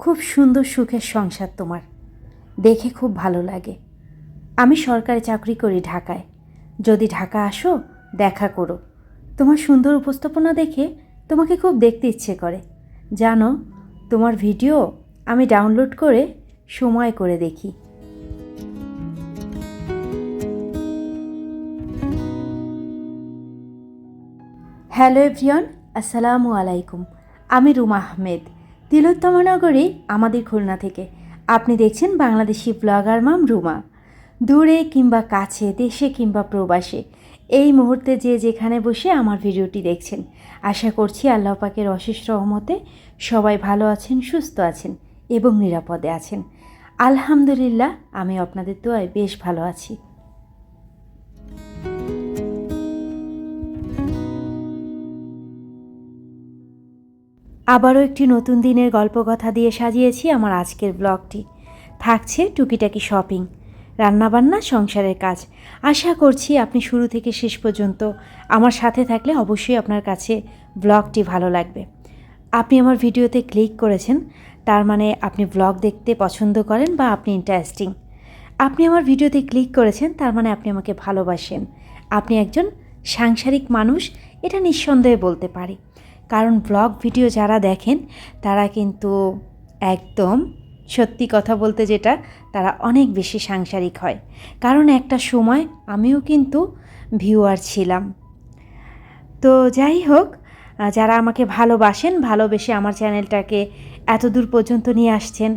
খুব সুন্দর সুখের সংসার তোমার। দেখে খুব ভালো লাগে। আমি সরকারি চাকরি করি ঢাকায়। যদি ঢাকা আসো, দেখা করো। তোমার সুন্দর উপস্থাপনা দেখে তোমাকে খুব দেখতে ইচ্ছে করে। জানো, তোমার ভিডিও আমি ডাউনলোড করে সময় করে দেখি। হ্যালো এভরিয়ন আসসালামু আলাইকুম। আমি রুমা আহমেদ। তিলোত্তমানগরী আমাদের খুলনা থেকে। আপনি দেখছেন বাংলাদেশি ব্লগার মাম রুমা। দূরে কিংবা কাছে, দেশে কিংবা প্রবাসে, এই মুহূর্তে যে যেখানে বসে আমার ভিডিওটি দেখছেন। আশা করছি আল্লাহ পাকের অশেষ রহমতে সবাই ভালো আছেন, সুস্থ আছেন এবং নিরাপদে আছেন। আলহামদুলিল্লাহ, আমি আপনাদের দোয়ায় বেশ ভালো আছি। আবারও একটি নতুন দিনের গল্পকথা দিয়ে সাজিয়েছি আমার আজকের ব্লগটি। থাকছে টুকিটাকি শপিং, রান্নাবান্না, সংসারের কাজ। আশা করছি আপনি শুরু থেকে শেষ পর্যন্ত আমার সাথে থাকলে অবশ্যই আপনার কাছে ব্লগটি ভালো লাগবে। আপনি আমার ভিডিওতে ক্লিক করেছেন, তার মানে আপনি ব্লগ দেখতে পছন্দ করেন বা আপনি ইন্টারেস্টিং আপনি আমার ভিডিওতে ক্লিক করেছেন, তার মানে আপনি আমাকে ভালোবাসেন। আপনি একজন সাংসারিক মানুষ, এটা নিঃসন্দেহে বলতে পারি। কারণ ব্লগ ভিডিও যারা দেখেন, তারা কিন্তু একদম সত্যি কথা বলতে যেটা, তারা অনেক বেশি সাংসারিক হয়। কারণ একটা সময় আমিও কিন্তু ভিউয়ার ছিলাম। তো যাই হোক, যারা আমাকে ভালোবাসেন, ভালোবেসে আমার চ্যানেলটাকে এত দূর পর্যন্ত নিয়ে আসছেন,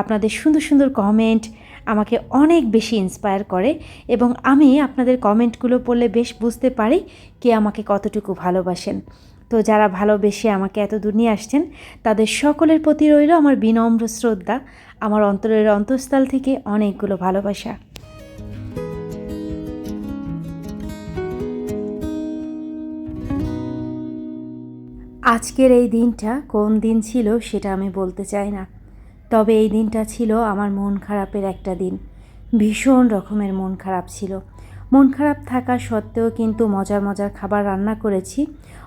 আপনাদের সুন্দর সুন্দর কমেন্ট আমাকে অনেক বেশি ইন্সপায়ার করে এবং আমি আপনাদের কমেন্টগুলো পড়লে বেশ বুঝতে পারি কে আমাকে কতটুকু ভালোবাসেন। তো যারা ভালোবেসে আমাকে এত দূর নিয়ে আসছেন, তাদের সকলের প্রতি রইল আমার বিনম্র শ্রদ্ধা, আমার অন্তরের অন্তঃস্থল থেকে অনেকগুলো ভালোবাসা। আজকের এই দিনটা কোন দিন ছিল সেটা আমি বলতে চাই না, তবে এই দিনটা ছিল আমার মন খারাপের একটা দিন। ভীষণ রকমের মন খারাপ ছিল। মন খারাপ থাকা সত্ত্বেও কিন্তু মজার মজার খাবার রান্না করেছি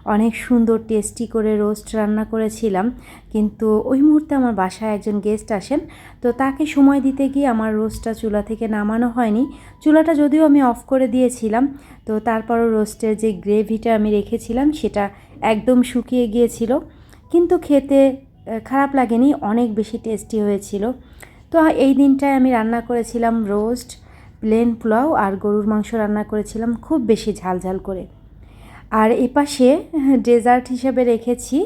অনেক সুন্দর টেস্টি করে রোস্ট রান্না করেছিলাম। কিন্তু ওই মুহূর্তে আমার বাসায় একজন গেস্ট আসেন। তো তাকে সময় দিতে গিয়ে আমার রোস্টটা চুলা থেকে নামানো হয়নি। চুলাটা যদিও আমি অফ করে দিয়েছিলাম, তো তারপরও রোস্টের যে গ্রেভিটা আমি রেখেছিলাম, সেটা একদম শুকিয়ে গিয়েছিল। কিন্তু খেতে খারাপ লাগেনি, অনেক বেশি টেস্টি হয়েছিল। তো এই দিনটায় আমি রান্না করেছিলাম রোস্ট প্লেন পোলাও আর গরুর মাংস রান্না করেছিলাম, খুব বেশি ঝাল ঝাল করে। আর এপাশে ডেজার্ট হিসেবে রেখেছি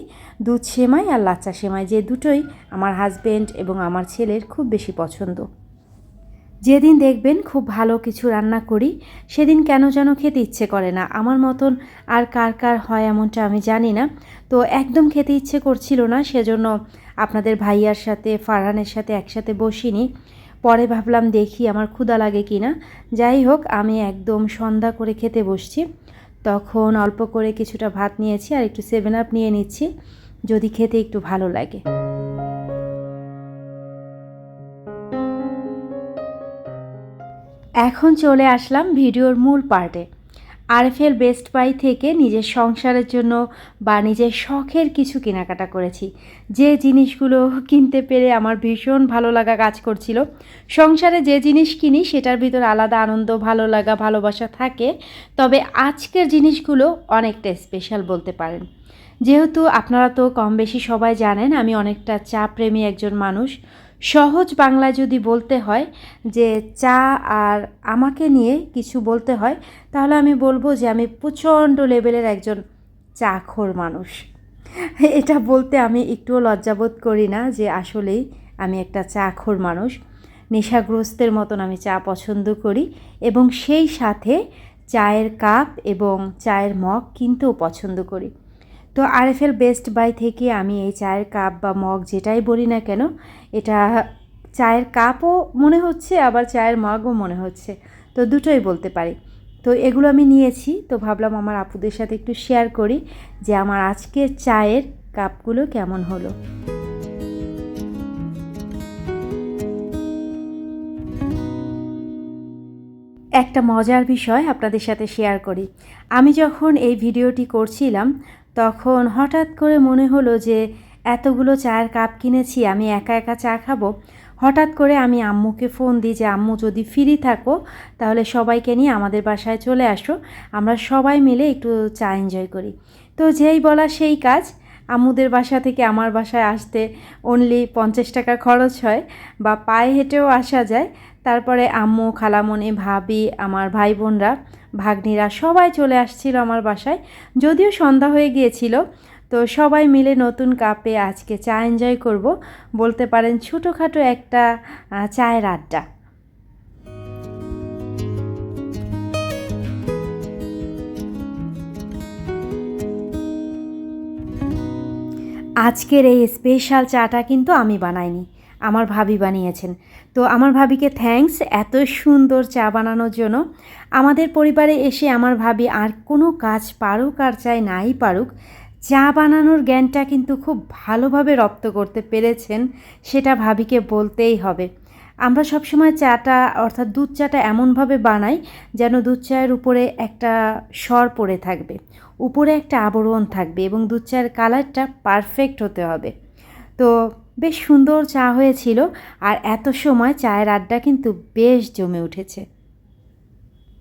দুধ সেমাই আর লাচ্চা সেমাই, যে দুটোই আমার হাজবেন্ড এবং আমার ছেলের খুব বেশি পছন্দ। যেদিন দেখবেন খুব ভালো কিছু রান্না করি, সেদিন কেন যেন খেতে ইচ্ছে করে না। আমার মতন আর কার কার হয় এমনটা আমি জানি না। তো একদম খেতে ইচ্ছে করছিল না, সেজন্য আপনাদের ভাইয়ার সাথে, ফারহানের সাথে একসাথে বসিনি। পরে ভাবলাম দেখি আমার ক্ষুধা লাগে কি না যাই হোক, আমি একদম সন্ধ্যা করে খেতে বসছি। তখন অল্প করে কিছুটা ভাত নিয়েছি আর একটু সেভেন আপ নিয়ে নিচ্ছি, যদি খেতে একটু ভালো লাগে। এখন চলে আসলাম ভিডিওর মূল পার্টে আরএফএল বেস্ট বাই থেকে নিজের সংসারের জন্য বা নিজের শখের কিছু কেনাকাটা করেছি। যে জিনিসগুলো কিনতে পেরে আমার ভীষণ ভালো লাগা কাজ করছিল। সংসারে যে জিনিস কিনি, সেটার ভিতর আলাদা আনন্দ, ভালো লাগা, ভালোবাসা থাকে। তবে আজকের জিনিসগুলো অনেকটা স্পেশাল বলতে পারেন। যেহেতু আপনারা তো কম বেশি সবাই জানেন, আমি অনেকটা চা প্রেমী একজন মানুষ। সহজ বাংলায় যদি বলতে হয় যে চা আর আমাকে নিয়ে কিছু বলতে হয়, তাহলে আমি বলব যে আমি প্রচণ্ড লেভেলের একজন চাখোর মানুষ। এটা বলতে আমি একটুও লজ্জাবোধ করি না যে আসলেই আমি একটা চাখোর মানুষ। নেশাগ্রস্তের মতন আমি চা পছন্দ করি এবং সেই সাথে চায়ের কাপ এবং চায়ের মগ কিনতেও পছন্দ করি। তো আরএফএল বেস্ট বাই থেকে আমি এই চায়ের কাপ বা মগ যেটাই বলি না কেন, এটা চায়ের কাপও মনে হচ্ছে, আবার চায়ের মগও মনে হচ্ছে। তো দুটোই বলতে পারি। তো এগুলো আমি নিয়েছি। তো ভাবলাম আমার আপুদের সাথে একটু শেয়ার করি যে আমার আজকের চায়ের কাপগুলো কেমন হলো। একটা মজার বিষয় আপনাদের সাথে শেয়ার করি। আমি যখন এই ভিডিওটি করছিলাম তখন হঠাৎ করে মনে হলো যে, এতগুলো চায়ের কাপ কিনেছি, আমি একা একা চা খাব। হঠাৎ করে আমি আম্মুকে ফোন দিই যে, আম্মু, যদি ফ্রি থাকো, তাহলে সবাইকে নিয়ে আমাদের বাসায় চলে আসো। আমরা সবাই মিলে একটু চা এনজয় করি। তো যেই বলা সেই কাজ, আম্মুদের বাসা থেকে আমার বাসায় আসতে অনলি পঞ্চাশ টাকা খরচ হয় বা পায়ে হেঁটেও আসা যায়। তারপরে আম্মু খালামণি ভাবি, আমার ভাই বোনরা ভাগ্নিরা সবাই চলে আসছিল আমার বাসায়। যদিও সন্ধ্যা হয়ে গিয়েছিল, তো সবাই মিলে নতুন কাপে আজকে চা এনজয় করব। বলতে পারেন ছোটোখাটো একটা চায়ের আড্ডা। আজকের এই স্পেশাল চাটা কিন্তু আমি বানাইনি, আমার ভাবি বানিয়েছেন। তো আমার ভাবিকে থ্যাঙ্কস এত সুন্দর চা বানানোর জন্য। আমাদের পরিবারে এসে আমার ভাবি আর কোনো কাজ পারুক আর চাই নাই পারুক, চা বানানোর জ্ঞানটা কিন্তু খুব ভালোভাবে রপ্ত করতে পেরেছেন, সেটা ভাবিকে বলতেই হবে। আমরা সবসময় চাটা, অর্থাৎ দুধ চাটা এমনভাবে বানাই যেন দুধ চায়ের উপরে একটা স্বর পড়ে থাকবে, উপরে একটা আবরণ থাকবে এবং দুধ চায়ের কালারটা পারফেক্ট হতে হবে। তো বেশ সুন্দর চা হয়েছিল আর এত সময় চায়ের আড্ডা কিন্তু বেশ জমে উঠেছে।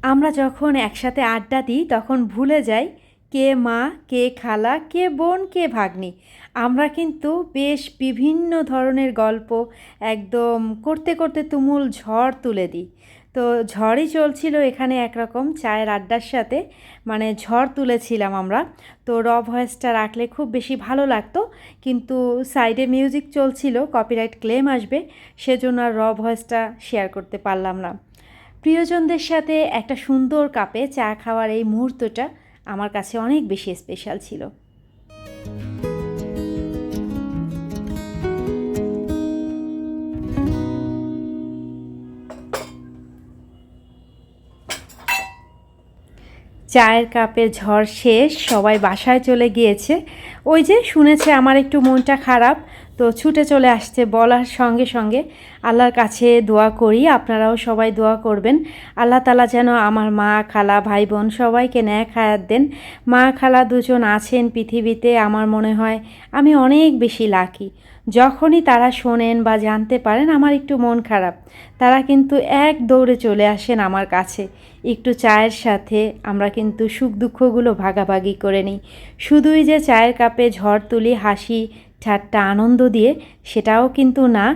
আমরা যখন একসাথে আড্ডা দিই, তখন ভুলে যাই কে মা, কে খালা, কে বোন, কে ভাগ্নি। আমরা কিন্তু বেশ বিভিন্ন ধরনের গল্প একদম করতে করতে তুমুল ঝড় তুলে দিই। তো ঝড়ই চলছিল এখানে একরকম চায়ের আড্ডার সাথে। মানে ঝড় তুলেছিলাম আমরা। তো র ভয়েসটা রাখলে খুব বেশি ভালো লাগতো। কিন্তু সাইডে মিউজিক চলছিল কপিরাইট ক্লেম আসবে, সেজন্য আর র ভয়েসটা শেয়ার করতে পারলাম না। প্রিয়জনদের সাথে একটা সুন্দর কাপে চা খাওয়ার এই মুহূর্তটা আমার কাছে অনেক বেশি স্পেশাল ছিল। চায়ের কাপের ঝড় শেষ, সবাই বাসায় চলে গিয়েছে। ওই যে শুনেছে, আমার একটু মনটা খারাপ। তো ছুটে চলে আসছে বলার সঙ্গে সঙ্গে আল্লাহর কাছে দোয়া করি, আপনারাও সবাই দোয়া করবেন। আল্লাহ তালা যেন আমার মা, খালা, ভাই, বোন সবাইকে ন্যাক হায়াত দেন। মা, খালা দুজন আছেন পৃথিবীতে, আমার মনে হয় আমি অনেক বেশি লাকি। যখনই তারা শোনেন বা জানতে পারেন আমার একটু মন খারাপ, তারা কিন্তু এক দৌড়ে চলে আসেন আমার কাছে। একটু চায়ের সাথে আমরা কিন্তু সুখ দুঃখগুলো ভাগাভাগি করে নিই। শুধুই যে চায়ের কাপে ঝড় তুলি, হাসি ঠাট্টা আনন্দ দিয়ে, সেটাও কিন্তু না।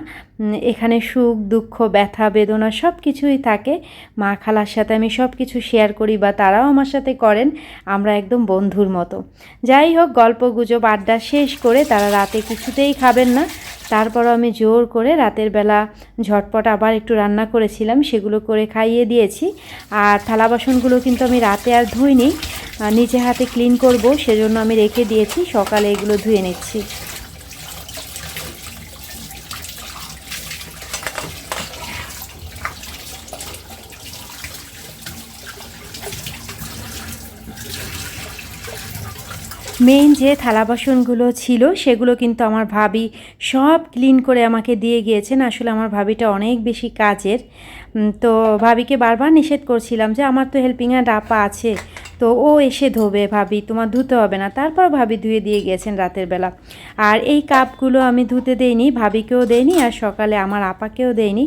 এখানে সুখ, দুঃখ, ব্যথা, বেদনা সব কিছুই থাকে। মা খালার সাথে আমি সব কিছু শেয়ার করি বা তারাও আমার সাথে করেন, আমরা একদম বন্ধুর মতো। যাই হোক, গল্প গুজব, আড্ডা শেষ করে তারা রাতে কিছুতেই খাবেন না। তারপরও আমি জোর করে রাতের বেলা ঝটপট আবার একটু রান্না করেছিলাম, সেগুলো করে খাইয়ে দিয়েছি। আর থালা বাসনগুলো কিন্তু আমি রাতে আর ধুইনি। নিজে হাতে ক্লিন করব, সেজন্য আমি রেখে দিয়েছি, সকালে এগুলো ধুয়ে নিচ্ছি। মেইন যে থালা বাসনগুলো ছিল, সেগুলো কিন্তু আমার ভাবি সব ক্লিন করে আমাকে দিয়ে গিয়েছেন। আসলে আমার ভাবিটা অনেক বেশি কাজের। তো ভাবিকে বারবার নিষেধ করছিলাম যে, আমার তো হেল্পিং হ্যান্ড আপা আছে। তো ও এসে ধোবে, ভাবি, তোমার ধুতে হবে না। তারপর ভাবি ধুয়ে দিয়ে গেছেন রাতের বেলা। আর এই কাপগুলো আমি ধুতে দেইনি, ভাবিকেও দেইনি আর সকালে আমার আপাকেও দেইনি।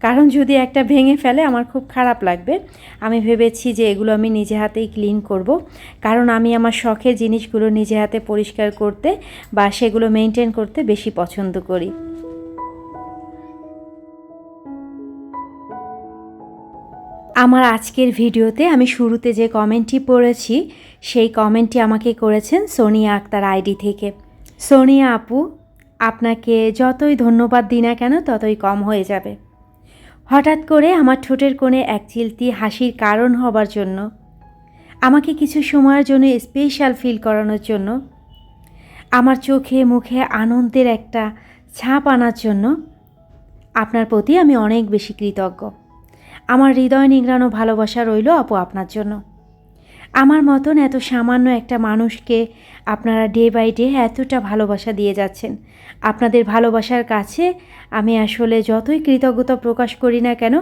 কারণ যদি একটা ভেঙে ফেলে আমার খুব খারাপ লাগবে। আমি ভেবেছি যে এগুলো আমি নিজে হাতেই ক্লিন করব। কারণ আমি আমার শখের জিনিসগুলো নিজে হাতে পরিষ্কার করতে বা সেগুলো মেনটেন করতে বেশি পছন্দ করি। আমার আজকের ভিডিওতে আমি শুরুতে যে কমেন্টটি পড়েছি, সেই কমেন্টটি আমাকে করেছেন সোনিয়া আক্তার আইডি থেকে। সোনিয়া আপু, আপনাকে যতই ধন্যবাদ দিই না কেন ততই কম হয়ে যাবে। হঠাৎ করে আমার ঠোঁটের কোণে এক চিলতি হাসির কারণ হবার জন্য, আমাকে কিছু সময়ের জন্য স্পেশাল ফিল করানোর জন্য, আমার চোখে মুখে আনন্দের একটা ছাপ আনার জন্য আপনার প্রতি আমি অনেক বেশি কৃতজ্ঞ। আমার হৃদয় নিংড়ানো ভালোবাসা রইল আপু আপনার জন্য। আমার মতন এত সামান্য একটা মানুষকে আপনারা ডে বাই ডে এতটা ভালোবাসা দিয়ে যাচ্ছেন। আপনাদের ভালোবাসার কাছে আমি আসলে যতই কৃতজ্ঞতা প্রকাশ করি না কেন,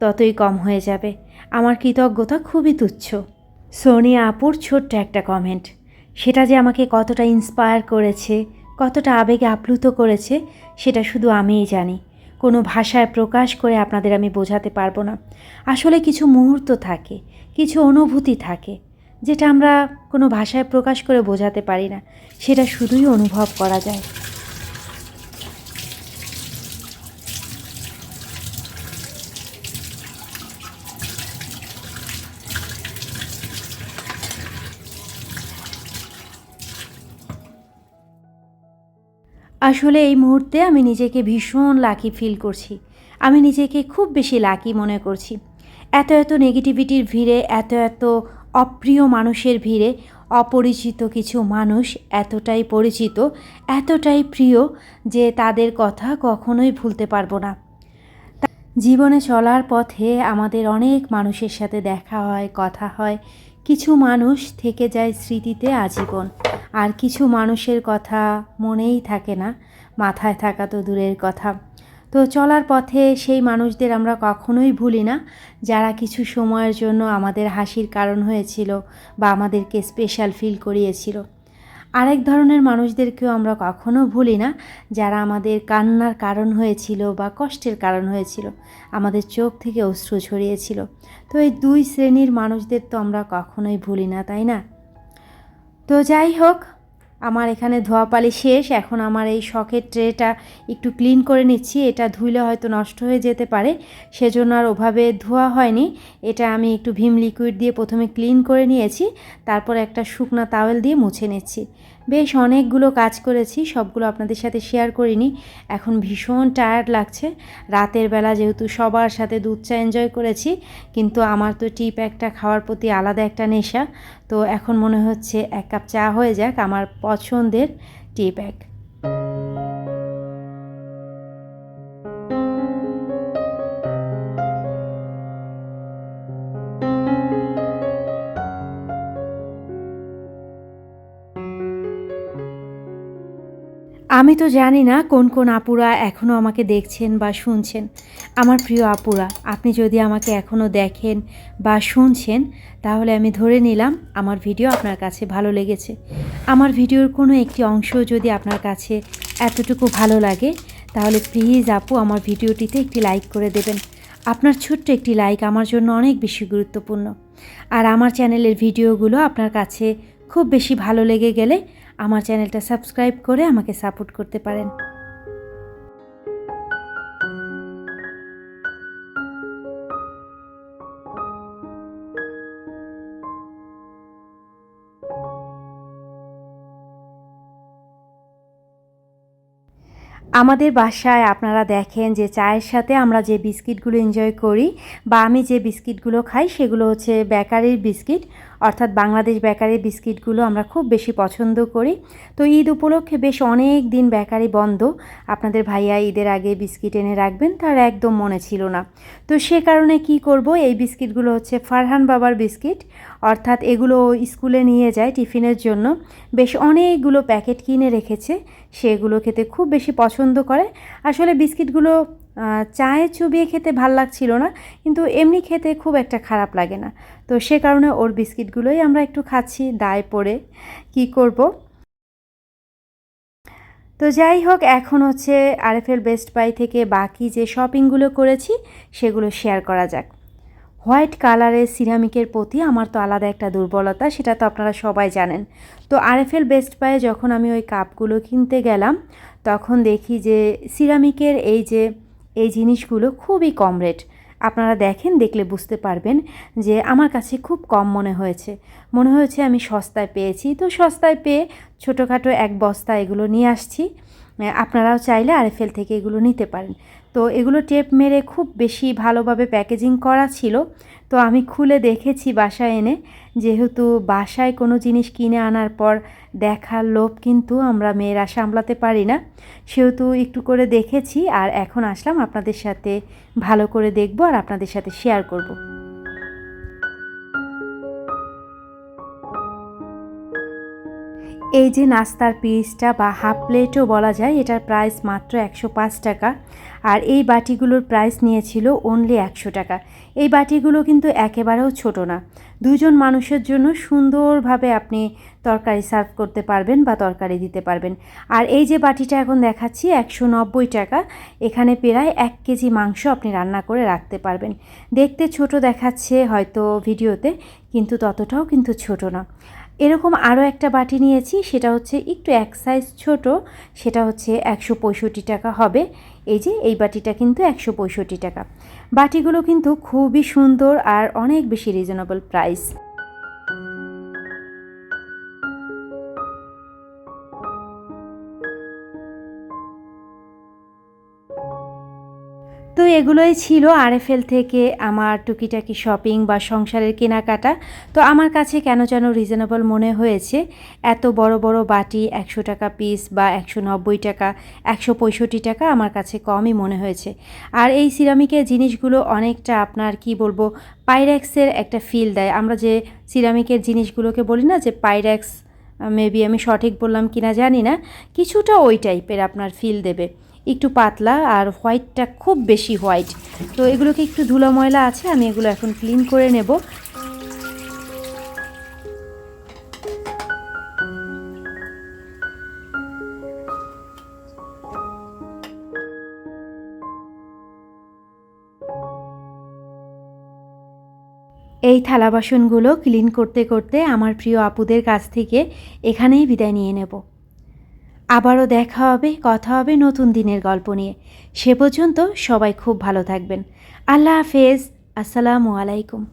ততই কম হয়ে যাবে। আমার কৃতজ্ঞতা খুবই তুচ্ছ। সোনিয়া আপুর ছোট্ট একটা কমেন্ট সেটা যে আমাকে কতটা ইন্সপায়ার করেছে, কতটা আবেগে আপ্লুত করেছে, সেটা শুধু আমিই জানি। কোনো ভাষায় প্রকাশ করে আপনাদের আমি বোঝাতে পারব না। আসলে কিছু মুহূর্ত থাকে, কিছু অনুভূতি থাকে, যেটা আমরা কোনো ভাষায় প্রকাশ করে বোঝাতে পারি না, সেটা শুধুই অনুভব করা যায়। আসলে এই মুহূর্তে আমি নিজেকে ভীষণ লাকি ফিল করছি। আমি নিজেকে খুব বেশি লাকি মনে করছি। এত এত নেগেটিভিটির ভিড়ে, এত এত অপ্রিয় মানুষের ভিড়ে, অপরিচিত কিছু মানুষ এতটাই পরিচিত, এতটাই প্রিয় যে তাদের কথা কখনোই ভুলতে পারব না। জীবনে চলার পথে আমাদের অনেক মানুষের সাথে দেখা হয়, কথা হয় কিছু মানুষ থেকে যায় স্মৃতিতে আজীবন। আর কিছু মানুষের কথা মনেই থাকে না, মাথায় থাকা তো দূরের কথা। তো চলার পথে সেই মানুষদের আমরা কখনোই ভুলি না, যারা কিছু সময়ের জন্য আমাদের হাসির কারণ হয়েছিল বা আমাদেরকে স্পেশাল ফিল করিয়েছিল। আরেক ধরনের মানুষদেরকেও আমরা কখনো ভুলি না, যারা আমাদের কান্নার কারণ হয়েছিল বা কষ্টের কারণ হয়েছিল, আমাদের চোখ থেকে অশ্রু ছড়িয়েছিল। তো এই দুই শ্রেণির মানুষদের তো আমরা কখনোই ভুলি না, তাই না? তো যাই হোক আমার এখানে ধোয়া পালি শেষ, এখন আমার এই শখের ট্রেটা একটু ক্লিন করে নিচ্ছি, এটা ধুইলে হয়তো নষ্ট হয়ে যেতে পারে, সেজন্য আর ওভাবে ধোয়া হয়নি, এটা আমি একটু ভীম লিকুইড দিয়ে প্রথমে ক্লিন করে নিয়েছি, তারপর একটা শুকনা তাওয়েল দিয়ে মুছে নিচ্ছি। বেশ অনেকগুলো কাজ করেছি, সবগুলো আপনাদের সাথে শেয়ার করিনি। এখন ভীষণ টায়ার্ড লাগছে। রাতের বেলা যেহেতু সবার সাথে দুধ চা এনজয় করেছি, কিন্তু আমার তো টিপ একটা খাওয়ার প্রতি আলাদা একটা নেশা। তো এখন মনে হচ্ছে এক কাপ চা হয়ে যাক আমার পছন্দের টি প্যাক আমি তো জানি না কোন কোন আপুরা এখনও আমাকে দেখছেন বা শুনছেন। আমার প্রিয় আপুরা, আপনি যদি আমাকে এখনও দেখেন বা শুনছেন, তাহলে আমি ধরে নিলাম আমার ভিডিও আপনার কাছে ভালো লেগেছে। আমার ভিডিওর কোনো একটি অংশ যদি আপনার কাছে এতটুকু ভালো লাগে, তাহলে প্লিজ আপু আমার ভিডিওটিতে একটি লাইক করে দেবেন। আপনার ছোট্ট একটি লাইক আমার জন্য অনেক বেশি গুরুত্বপূর্ণ। আর আমার চ্যানেলের ভিডিওগুলো আপনার কাছে খুব বেশি ভালো লেগে গেলে আমার চ্যানেলটা সাবস্ক্রাইব করে আমাকে সাপোর্ট করতে পারেন। আমাদের বাসায় আপনারা দেখেন যে চায়ের সাথে আমরা যে বিস্কিটগুলো এনজয় করি বা আমি যে বিস্কিটগুলো খাই সেগুলো হচ্ছে বেকারির বিস্কিট অর্থাৎ বাংলাদেশ বেকারি বিস্কিটগুলো আমরা খুব বেশি পছন্দ করি। তো ঈদ উপলক্ষে বেশ অনেক দিন বেকারি বন্ধ। আপনাদের ভাইয়া ঈদের আগে বিস্কিট এনে রাখবেন, তার একদম মনে ছিল না। তো সে কারণে কি করব, এই বিস্কিটগুলো হচ্ছে ফারহান বাবার বিস্কিট। অর্থাৎ এগুলো স্কুলে নিয়ে যায় টিফিনের জন্য। বেশ অনেকগুলো প্যাকেট কিনে রেখেছে, সেগুলো খেতে খুব বেশি পছন্দ করে। আসলে বিস্কিটগুলো চায়ে চুবিয়ে খেতে ভালো লাগছিল না, কিন্তু এমনি খেতে খুব একটা খারাপ লাগে না। তো সে কারণে ওর বিস্কিটগুলোই আমরা একটু খাচ্ছি, দায় পড়ে। কি করব? তো যাই হোক, এখন হচ্ছে আরএফএল বেস্ট বাই থেকে বাকি যে শপিংগুলো করেছি, সেগুলো শেয়ার করা যাক। হোয়াইট কালারের সিরামিকের প্রতি আমার তো আলাদা একটা দুর্বলতা, সেটা তো আপনারা সবাই জানেন। তো আরএফএল বেস্ট বায়ে যখন আমি ওই কাপগুলো কিনতে গেলাম, তখন দেখি যে সিরামিকের এই যে এই জিনিসগুলো খুবই কম রেট আপনারা দেখেন, দেখলে বুঝতে পারবেন যে আমার কাছে খুব কম মনে হয়েছে। মনে হয়েছে আমি সস্তায় পেয়েছি। তো সস্তায় পেয়ে ছোটোখাটো এক বস্তা এগুলো নিয়ে আসছি। আপনারাও চাইলে আরএফএল থেকে এগুলো নিতে পারেন। তো এগুলো টেপ মেরে খুব বেশি ভালোভাবে প্যাকেজিং করা ছিল। তো আমি খুলে দেখেছি বাসায় এনে, যেহেতু বাসায় কোনো জিনিস কিনে আনার পর দেখার লোভ কিন্তু আমরা মেয়েরা সামলাতে পারি না। সেহেতু একটু করে দেখেছি আর এখন আসলাম আপনাদের সাথে ভালো করে দেখব আর আপনাদের সাথে শেয়ার করব। এই যে নাস্তার পিসটা বা হাফ প্লেটও বলা যায়, এটার প্রাইস মাত্র একশো পাঁচ টাকা। আর এই বাটিগুলোর প্রাইস নিয়েছিল অনলি একশো টাকা। এই বাটিগুলো কিন্তু একেবারেও ছোট না। দুজন মানুষের জন্য সুন্দরভাবে আপনি তরকারি সার্ভ করতে পারবেন বা তরকারি দিতে পারবেন। আর এই যে বাটিটা এখন দেখাচ্ছি, একশো নব্বই টাকা, এখানে প্রায় এক কেজি মাংস আপনি রান্না করে রাখতে পারবেন। দেখতে ছোট দেখাচ্ছে হয়তো ভিডিওতে, কিন্তু ততটাও কিন্তু ছোট না। এরকম আরও একটা বাটি নিয়েছি, সেটা হচ্ছে একটু এক সাইজ ছোট, সেটা হচ্ছে একশো পঁয়ষট্টি টাকা হবে। এই যে, এই বাটিটা কিন্তু একশো পঁয়ষট্টি টাকা। বাটিগুলো কিন্তু খুবই সুন্দর আর অনেক বেশি রিজনেবল প্রাইস তো এগুলোই ছিল আরএফএল থেকে আমার টুকিটাকি শপিং বা সংসারের কেনাকাটা। তো আমার কাছে কেন যেন রিজনেবল মনে হয়েছে, এত বড় বড় বাটি একশো টাকা পিস বা একশো নব্বই টাকা, একশো পঁয়ষট্টি টাকা আমার কাছে কমই মনে হয়েছে। আর এই সিরামিকের জিনিসগুলো অনেকটা আপনার কি বলব, পাইরেক্সের একটা ফিল দেয়। আমরা যে সিরামিকের জিনিসগুলোকে বলি না যে পাইরেক্স মেবি আমি সঠিক বললাম কিনা জানি না, কিছুটা ওই টাইপের আপনার ফিল দেবে। একটু পাতলা আর হোয়াইটটা খুব বেশি হোয়াইট তো এগুলোকে একটু ধুলো ময়লা আছে, আমি এগুলো এখন ক্লিন করে নেব। এই থালা বাসনগুলো ক্লিন করতে করতে আমার প্রিয় আপুদের কাছ থেকে এখানেই বিদায় নিয়ে নেব। আবারও দেখা হবে, কথা হবে নতুন দিনের গল্প নিয়ে। সে পর্যন্ত সবাই খুব ভালো থাকবেন। আল্লাহ হাফেজ। আসসালামু আলাইকুম।